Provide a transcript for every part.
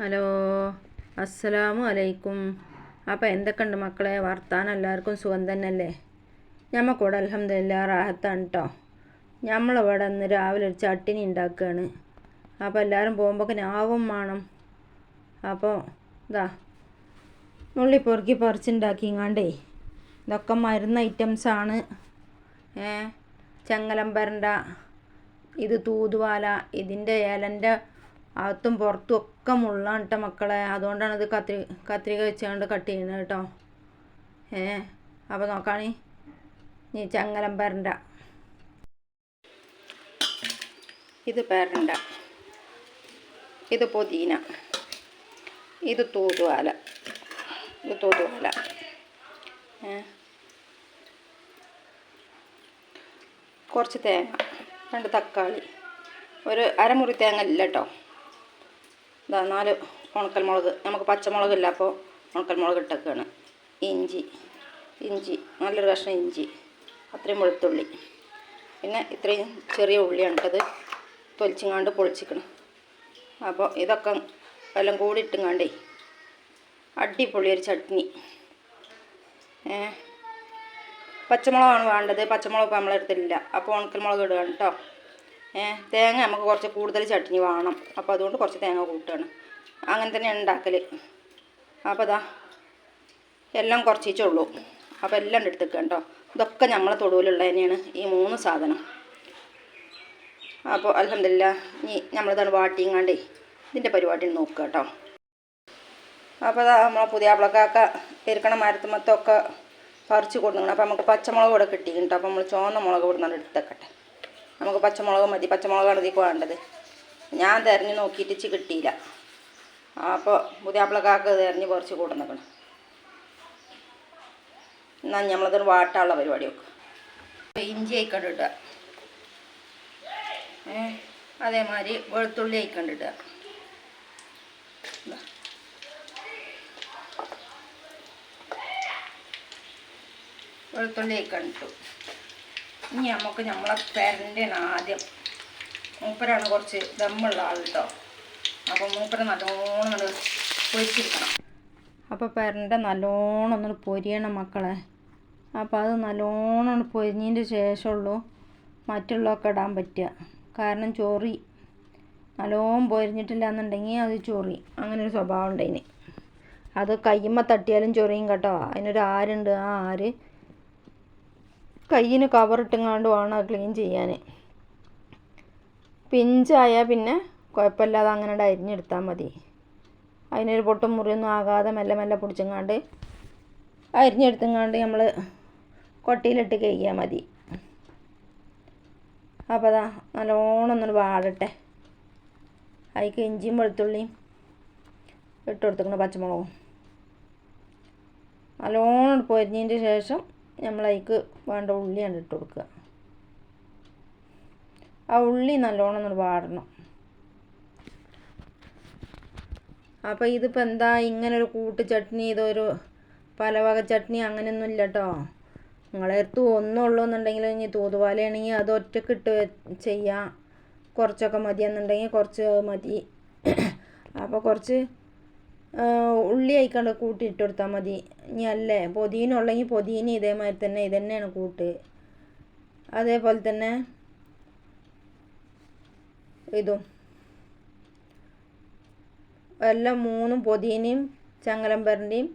Hello അസ്സലാമു അലൈക്കും. അപ്പോൾ എന്തൊക്കെയുണ്ട് മക്കളെ? വർത്താനം എല്ലാവർക്കും സുഖം തന്നെയല്ലേ? ഞമ്മക്കൂടെ അലഹമില്ല റാഹത്താണ് കേട്ടോ നമ്മളിവിടെ ഇന്ന് രാവിലെ ഒരു ചട്ടിനി ഉണ്ടാക്കുകയാണ് അപ്പോൾ എല്ലാവരും പോകുമ്പോൾ ആവും വേണം അപ്പോൾ ഇതാ നുള്ളി പൊറുക്കി പറിച്ചുണ്ടാക്കിങ്ങാണ്ടേ ഇതൊക്കെ മരുന്ന് ഐറ്റംസാണ് ഏ ചെങ്ങലമ്പരണ്ട ഇത് തൂതുവാല ഇതിന്റെ ഇലന്റെ അകത്തും പുറത്തും ഒക്കെ മുള്ളാണ് കേട്ടോ മക്കളെ. അതുകൊണ്ടാണ് ഇത് കത്രി കത്രിക വെച്ചുകൊണ്ട് കട്ട് ചെയ്യുന്നത് കേട്ടോ ഏ അപ്പോൾ നോക്കാണി. നീ ചങ്ങലം പരണ്ട. ഇത് പേരണ്ട. ഇത് പുതിന. ഇത് തൂതുവാല. ഇത് തൂതുവാല. കുറച്ച് തേങ്ങ. രണ്ട് തക്കാളി. ഒരു അരമുറി തേങ്ങ ഇല്ല കേട്ടോ ഇതാ നാല് ഉണക്കൽ മുളക് നമുക്ക് പച്ചമുളകില്ല അപ്പോൾ ഉണക്കൽ മുളക് ഇട്ടൊക്കെയാണ് ഇഞ്ചി ഇഞ്ചി നല്ലൊരു കഷ്ണം ഇഞ്ചി. അത്രയും വെളുത്തുള്ളി. പിന്നെ ഇത്രയും ചെറിയ ഉള്ളിയാണ് ഇട്ടത്. തൊലിച്ചിങ്ങാണ്ട് പൊളിച്ചിക്കണം. അപ്പോൾ ഇതൊക്കെ എല്ലാം കൂടി ഇട്ടുങ്ങാണ്ടേ അടിപൊളി ഒരു ചട്നി. പച്ചമുളകാണ് വേണ്ടത്. പച്ചമുളക് ഇപ്പോൾ നമ്മളെടുത്തില്ല അപ്പോൾ ഉണക്കൽ മുളക് ഇടുകയാണ് കേട്ടോ തേങ്ങ നമുക്ക് കുറച്ച് കൂടുതൽ ചട്നി വേണം. അപ്പോൾ അതുകൊണ്ട് കുറച്ച് തേങ്ങ കൂട്ടുകയാണ്. അങ്ങനെ തന്നെ ഉണ്ടാക്കൽ അപ്പോൾ അതാ എല്ലാം കുറച്ചേച്ചേ ഉള്ളൂ. അപ്പോൾ എല്ലാം എടുത്തേക്കുക കേട്ടോ. ഇതൊക്കെ നമ്മളെ തൊടുവിലുള്ള തന്നെയാണ് ഈ മൂന്ന് സാധനം. അപ്പോൾ അലഹമില്ല ഇനി നമ്മളിതാണ് വാട്ടിങ്ങാണ്ടേ ഇതിന്റെ പരിപാടി നോക്കുക കേട്ടോ. അപ്പോൾ അതാ നമ്മളെ പുതിയ ആപ്പിളക്കാക്ക മരത്ത് മരത്തുമത്തൊക്കെ പറിച്ച് കൊടുക്കണം അപ്പോൾ നമുക്ക് പച്ചമുളക് ഇവിടെ കിട്ടിയിട്ടുണ്ട്. അപ്പോൾ നമ്മൾ ചുവന്ന മുളക് ഇവിടെ നിന്ന് എടുത്തേക്കട്ടെ നമുക്ക് പച്ചമുളക് മതി. പച്ചമുളകാണ് ഇതിൽ വേണ്ടത്. ഞാൻ തിരഞ്ഞു നോക്കിയിട്ട് ഇച്ച് കിട്ടിയില്ല. അപ്പോൾ പുതിയാപ്പിളക്കാക്ക് തിരഞ്ഞ് കുറച്ച് കൂടെ നിൽക്കണം എന്നാൽ നമ്മളതൊരു വാട്ടാനുള്ള പരിപാടി വെക്കും അപ്പോൾ ഇഞ്ചി ആയിക്കൊണ്ട് ഇടുക അതേമാതിരി വെളുത്തുള്ളി ആയിക്കൊണ്ട് ഇടുക വെളുത്തുള്ളി ആയിക്കണ്ടിട്ടു ഇനി നമുക്ക് നമ്മളെ പേരന്റെ ആദ്യം. മൂപ്പരാണ് കുറച്ച് ദമ്മുള്ള ആൾ കേട്ടോ അപ്പോൾ മൂപ്പര നല്ലോണം ഒന്ന് പൊരിച്ചിരിക്കണം. അപ്പോൾ പെരന്റെ നല്ലോണം ഒന്ന് പൊരിയണം മക്കളെ. അപ്പോൾ അത് നല്ലോണം പൊരിഞ്ഞതിന്റെ ശേഷമുള്ളൂ മറ്റുള്ളതൊക്കെ ഇടാൻ പറ്റുക. കാരണം ചൊറി. നല്ലോണം പൊരിഞ്ഞിട്ടില്ല എന്നുണ്ടെങ്കിൽ അത് ചൊറി. അങ്ങനെ ഒരു സ്വഭാവം ഉണ്ട് അതിന് അത് കയ്യുമ്മ തട്ടിയാലും ചൊറിയും കേട്ടോ. അതിനൊരു ആരുണ്ട്. ആ ആര് കയ്യിന് കവറിട്ടുങ്ങാണ്ടുമാണ് ക്ലീൻ ചെയ്യാൻ പിഞ്ചായാൽ പിന്നെ കുഴപ്പമില്ലാതെ അങ്ങനെ അരിഞ്ഞെടുത്താൽ മതി. അതിനൊരു പൊട്ടും മുറിയൊന്നും ആകാതെ മെല്ലെ മെല്ലെ പൊടിച്ചങ്ങാണ്ട് അരിഞ്ഞെടുത്തങ്ങാണ്ട് നമ്മൾ കൊട്ടിയിലിട്ട് കഴിയാൽ മതി. അപ്പോൾ അതാ നല്ലോണം ഒന്നൊരു വാടട്ടെ. അതിക്ക് ഇഞ്ചിയും വെളുത്തുള്ളിയും ഇട്ട് കൊടുത്തേക്കണം പച്ചമുളകും. നല്ലോണം പൊരിഞ്ഞതിന്റെ ശേഷം നമ്മൾ അതിക്ക് വേണ്ട ഉള്ളിയാണ് ഇട്ട് കൊടുക്കുക. ആ ഉള്ളി നല്ലോണം ഒന്ന് വാടണം. അപ്പോൾ ഇതിപ്പോൾ എന്താ ഒരു കൂട്ട് ചട്നി ഇതൊരു പലവക ചട്നി അങ്ങനെയൊന്നും ഇല്ല കേട്ടോ നിങ്ങളെ അടുത്ത് ഒന്നുള്ളൂ എന്നുണ്ടെങ്കിൽ ഇനി തൂതുപാലയാണെങ്കിൽ അത് ഒറ്റയ്ക്ക് ഇട്ട് ചെയ്യാം. കുറച്ചൊക്കെ മതി എന്നുണ്ടെങ്കിൽ കുറച്ച് മതി. അപ്പോൾ കുറച്ച് ഉള്ളി അയക്കാണ്ട് കൂട്ടി ഇട്ട് കൊടുത്താൽ മതി. ഇനി അല്ലേ? പൊതിന ഉള്ളെങ്കിൽ പൊതിന ഇതേമാതിരി തന്നെ ഇത് തന്നെയാണ് കൂട്ട്. അതേപോലെ തന്നെ ഇതും. എല്ലാം മൂന്നും പൊതിനയും ചങ്ങലമ്പരന്റെയും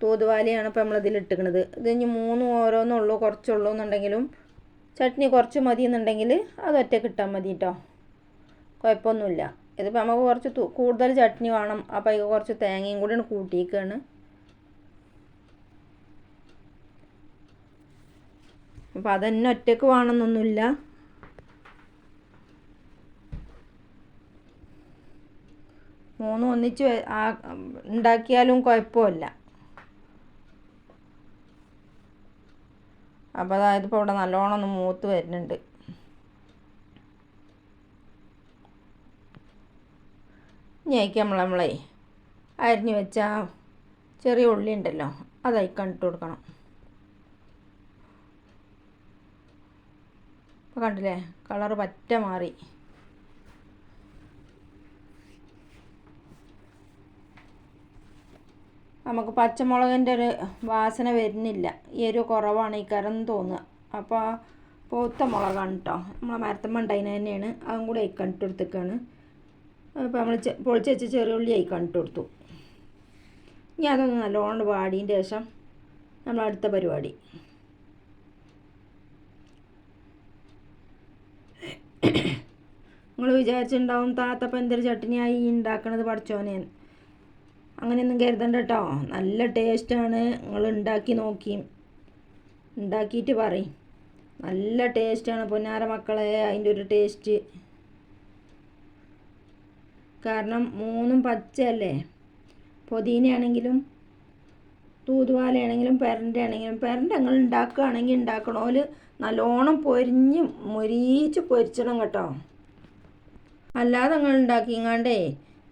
തൂതുവാലിയാണ് ഇപ്പോൾ നമ്മളിതിൽ ഇട്ടിക്കണത്. ഇത് ഇനി മൂന്നും ഓരോന്നുള്ളൂ കുറച്ചുള്ളൂ എന്നുണ്ടെങ്കിലും ചട്നി കുറച്ച് മതി എന്നുണ്ടെങ്കിൽ അത് ഒറ്റ കിട്ടാൻ മതി കേട്ടോ കുഴപ്പമൊന്നുമില്ല. ഇതിപ്പോൾ നമുക്ക് കുറച്ച് കൂടുതൽ ചട്നി വേണം. അപ്പോൾ അതിൽ കുറച്ച് തേങ്ങയും കൂടി കൂട്ടിയിരിക്കുകയാണ് അപ്പോൾ അതന്നെ ഒറ്റയ്ക്ക് വേണമെന്നൊന്നുമില്ല. മൂന്നും ഒന്നിച്ച് ഉണ്ടാക്കിയാലും കുഴപ്പമില്ല. അപ്പോൾ അതായത് ഇപ്പോൾ ഇവിടെ നല്ലോണം ഒന്ന് മൂത്ത് വരുന്നുണ്ട്. ഇനി അതിക്ക് നമ്മൾ നമ്മളെ. അരിഞ്ഞ് വെച്ച ചെറിയ ഉള്ളി ഉണ്ടല്ലോ അത് കണ്ടിട്ട് കൊടുക്കണം. ഇപ്പോൾ കണ്ടില്ലേ കളറ് പറ്റ മാറി. നമുക്ക് പച്ചമുളകിന്റെ ഒരു വാസന വരുന്നില്ല. ഈ ഒരു കുറവാണ് ഈ കരം തോന്നുക. അപ്പോൾ പോത്ത മുളകാണ് കേട്ടോ നമ്മളെ മരത്തമ്മ ഉണ്ടായിന് തന്നെയാണ്. അതും കൂടെ ഇട്ട് കൊടുത്തേക്കാണ്. അപ്പോൾ നമ്മൾ പൊളിച്ച് വെച്ച് ചെറിയ ഉള്ളി കണ്ടിട്ട് കൊടുത്തു. ഇനി അതൊന്ന് നല്ലോണം വാടിയതിന്റെ ശേഷം നമ്മൾ അടുത്ത പരിപാടി. നിങ്ങൾ വിചാരിച്ചിട്ടുണ്ടാവും താത്തപ്പം എന്തൊരു ചട്ടിനിയായി ഉണ്ടാക്കണത് പഠിച്ചോനെ അങ്ങനെയൊന്നും കരുതണ്ട കേട്ടോ നല്ല ടേസ്റ്റാണ്. നിങ്ങൾ ഉണ്ടാക്കി നോക്കി. ഉണ്ടാക്കിയിട്ട് പറയും. നല്ല ടേസ്റ്റാണ് പൊന്നാര മക്കളെ. അതിന്റെ ഒരു ടേസ്റ്റ്. കാരണം മൂന്നും പച്ചയല്ലേ? പൊതിനയാണെങ്കിലും തൂതുവാലയാണെങ്കിലും പെരന്റെ ആണെങ്കിലും പെരന്റെ നിങ്ങൾ ഉണ്ടാക്കുകയാണെങ്കിൽ ഉണ്ടാക്കണോൽ നല്ലോണം പൊരിഞ്ഞ് മൊരീച്ച് പൊരിച്ചണം കേട്ടോ. അല്ലാതെ നിങ്ങൾ ഉണ്ടാക്കിങ്ങാണ്ടേ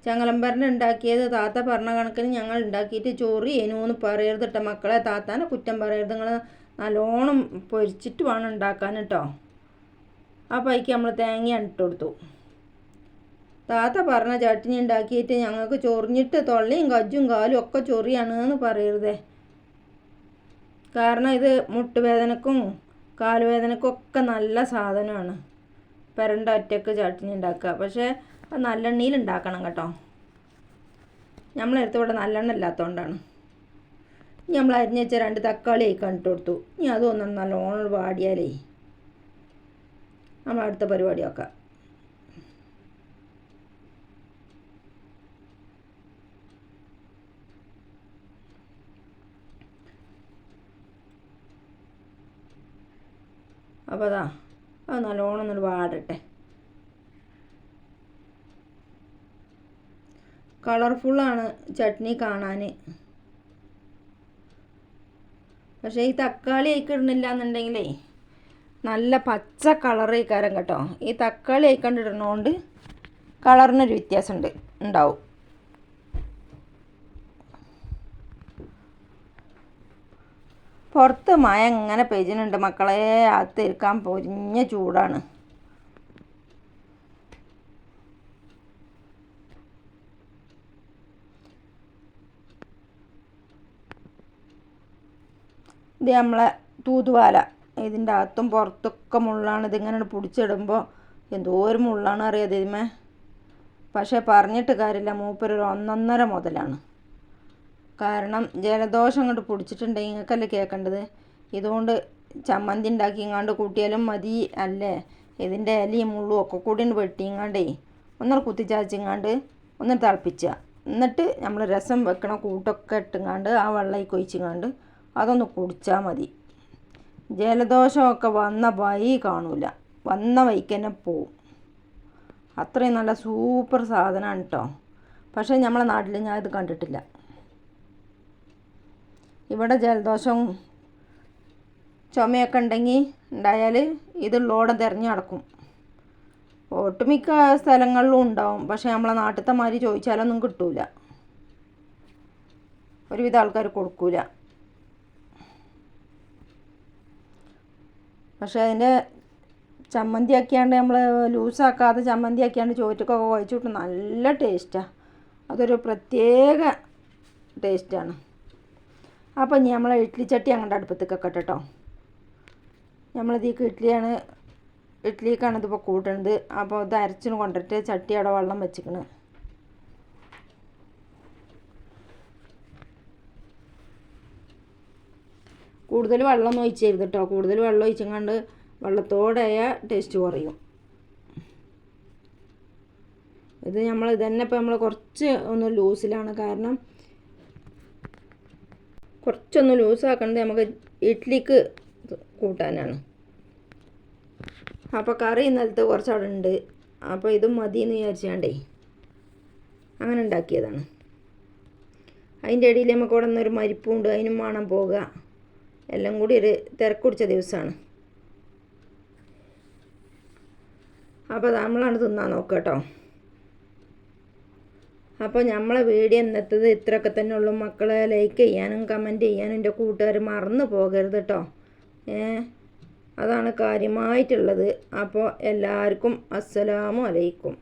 ചങ്ങലമ്പരന്റെ ഉണ്ടാക്കിയത് താത്ത പറഞ്ഞ കണക്കിന് ഞങ്ങൾ ഉണ്ടാക്കിയിട്ട് ചോറി എനൂന്ന് പറയരുത് കേട്ടോ മക്കളെ. താത്താനെ കുറ്റം പറയരുത്. നിങ്ങൾ നല്ലോണം പൊരിച്ചിട്ട് വേണം ഉണ്ടാക്കാൻ കേട്ടോ ആ പൈക്ക് നമ്മൾ തേങ്ങ ഇട്ട് കൊടുത്തു. താത്ത പറഞ്ഞ ചട്ടിനി ഉണ്ടാക്കിയിട്ട് ഞങ്ങൾക്ക് ചൊറിഞ്ഞിട്ട് തൊള്ളിയും കജ്ജും കാലും ഒക്കെ ചൊറിയാണ് എന്ന് പറയരുതേ. കാരണം ഇത് മുട്ടുവേദനക്കും കാലുവേദനക്കും ഒക്കെ നല്ല സാധനമാണ്. പെരണ്ട ഒറ്റയ്ക്ക് ചട്ടിനി ഉണ്ടാക്കുക. പക്ഷേ അത് നല്ലെണ്ണയിൽ ഉണ്ടാക്കണം കേട്ടോ. നമ്മളെടുത്ത് ഇവിടെ നല്ലെണ്ണ ഇല്ലാത്തതുകൊണ്ടാണ് നമ്മൾ അരിഞ്ഞ് വെച്ച രണ്ട് തക്കാളി ഇട്ട് കൊടുത്തു. ഇനി അതൊന്നും നല്ലോണം വാടിയാലേ. നമ്മൾ അടുത്ത പരിപാടി നോക്കാം. അപ്പോൾ അതാ അത് നല്ലോണം ഒന്ന് വാടട്ടെ. കളർഫുള്ളാണ് ചട്നി കാണാൻ പക്ഷേ ഈ തക്കാളി അയക്കിടുന്നില്ല എന്നുണ്ടെങ്കിലേ നല്ല പച്ച കളറ് കരം കേട്ടോ. ഈ തക്കാളി അയക്കണ്ടിടുന്നതുകൊണ്ട് കളറിനൊരു വ്യത്യാസമുണ്ട് ഉണ്ടാവും. പുറത്ത് മഴ എങ്ങനെ പെയ്യുന്നുണ്ട്. മക്കളെ അകത്തിരിക്കാൻ പൊരിഞ്ഞ ചൂടാണ്. ഇത് നമ്മളെ തൂതുവാല. ഇതിന്റെ അകത്തും പുറത്തൊക്കെ മുള്ളാണ്. ഇതിങ്ങനെ പിടിച്ചിടുമ്പോൾ എന്തോ ഒരു മുള്ളാണ് അറിയാതെ ഇതിമേ പക്ഷേ പറഞ്ഞിട്ട് കാര്യമില്ല. മൂപ്പരൊരു ഒന്നൊന്നര മുതലാണ്. കാരണം ജലദോഷം അങ്ങോട്ട് പിടിച്ചിട്ടുണ്ടെങ്കിൽ നിങ്ങൾക്കല്ലേ കേൾക്കേണ്ടത്? ഇതുകൊണ്ട് ചമ്മന്തി ഉണ്ടാക്കി ഇങ്ങാണ്ട് കൂട്ടിയാലും മതി അല്ലേ? ഇതിന്റെ ഇലയും മുള്ളും ഒക്കെ കൂടി വെട്ടിങ്ങാണ്ടേ ഒന്നര കുത്തിച്ചാച്ചിങ്ങാണ്ട് ഒന്ന് തിളപ്പിച്ച. എന്നിട്ട് നമ്മൾ രസം വെക്കണ കൂട്ടൊക്കെ ഇട്ടുങ്ങാണ്ട് ആ വെള്ളമായി കൊഴിച്ചിങ്ങാണ്ട് അതൊന്ന് കുടിച്ചാൽ മതി. ജലദോഷമൊക്കെ വന്ന വൈ കാണൂല. വന്ന വഴിക്ക് തന്നെ പോവും. അത്രയും നല്ല സൂപ്പർ സാധനമാണ് കേട്ടോ പക്ഷേ നമ്മളെ നാട്ടിൽ ഞാൻ ഇത് കണ്ടിട്ടില്ല. ഇവിടെ ജലദോഷം ചുമയൊക്കെ ഉണ്ടെങ്കിൽ ഉണ്ടായാൽ ഇതുള്ളോടെ തിരഞ്ഞു നടക്കും. ഒട്ടുമിക്ക സ്ഥലങ്ങളിലും ഉണ്ടാവും. പക്ഷേ നമ്മളെ നാട്ടിലത്തെ മാതിരി ചോദിച്ചാലൊന്നും കിട്ടൂല. ഒരുവിധ ആൾക്കാർ കൊടുക്കൂല. പക്ഷേ അതിന്റെ ചമ്മന്തി ആക്കിയാണ്ട് നമ്മൾ ലൂസാക്കാതെ ചമ്മന്തി ആക്കിയാണ്ട് ചോറ്റക്കൊക്കെ കുഴച്ച് നല്ല ടേസ്റ്റാണ് അതൊരു പ്രത്യേക ടേസ്റ്റാണ്. അപ്പോൾ ഇനി നമ്മളെ ഇഡ്ഡലി ചട്ടി അങ്ങോട്ട് അടുപ്പത്തേക്ക് വെക്കട്ടെ കേട്ടോ. നമ്മളിതേക്ക് ഇഡ്ഡലിയാണ് ഇഡ്ഡലിക്കാണ് ഇതിപ്പോൾ കൂട്ടണത്. അപ്പോൾ ഇത് അരച്ചിന് കൊണ്ടിട്ട് ചട്ടി അവിടെ വെള്ളം വെച്ചിക്കണ്. കൂടുതൽ വെള്ളം ഒഴിച്ചരുത് കേട്ടോ. കൂടുതൽ വെള്ളം ഒഴിച്ചങ്ങാണ്ട് വെള്ളത്തോടെ ടേസ്റ്റ് കുറയും. ഇത് നമ്മൾ ഇതന്നെ ഇപ്പോൾ നമ്മൾ കുറച്ച് ഒന്ന് ലൂസിലാണ് കാരണം കുറച്ചൊന്ന് ലൂസാക്കണത് നമുക്ക് ഇഡ്ഡലിക്ക് കൂട്ടാനാണ്. അപ്പോൾ കറി ഇന്നലത്തെ കുറച്ച് അവിടെ ഉണ്ട് അപ്പോൾ ഇതും മതി എന്ന് വിചാരിച്ചാണ്ടേ അങ്ങനെ ഉണ്ടാക്കിയതാണ്. അതിന്റെ ഇടയിൽ നമുക്ക് ഇവിടെ നിന്നൊരു മരിപ്പുണ്ട് അതിനും വേണം പോകുക എല്ലാം കൂടി ഒരു തിരക്കുടിച്ച ദിവസമാണ്. അപ്പോൾ നമ്മളാണ് തിന്നാൻ നോക്കുക കേട്ടോ. അപ്പോൾ നമ്മളെ വീഡിയോ ഇന്നത്തത് ഇത്രയൊക്കെ തന്നെ ഉള്ളൂ. മക്കളെ ലൈക്ക് ചെയ്യാനും കമന്റ് ചെയ്യാനും എന്റെ കൂട്ടുകാർ മറന്നു പോകരുത് കേട്ടോ ഏ? അതാണ് കാര്യമായിട്ടുള്ളത്. അപ്പോൾ എല്ലാവർക്കും അസ്സലാമു അലൈക്കും.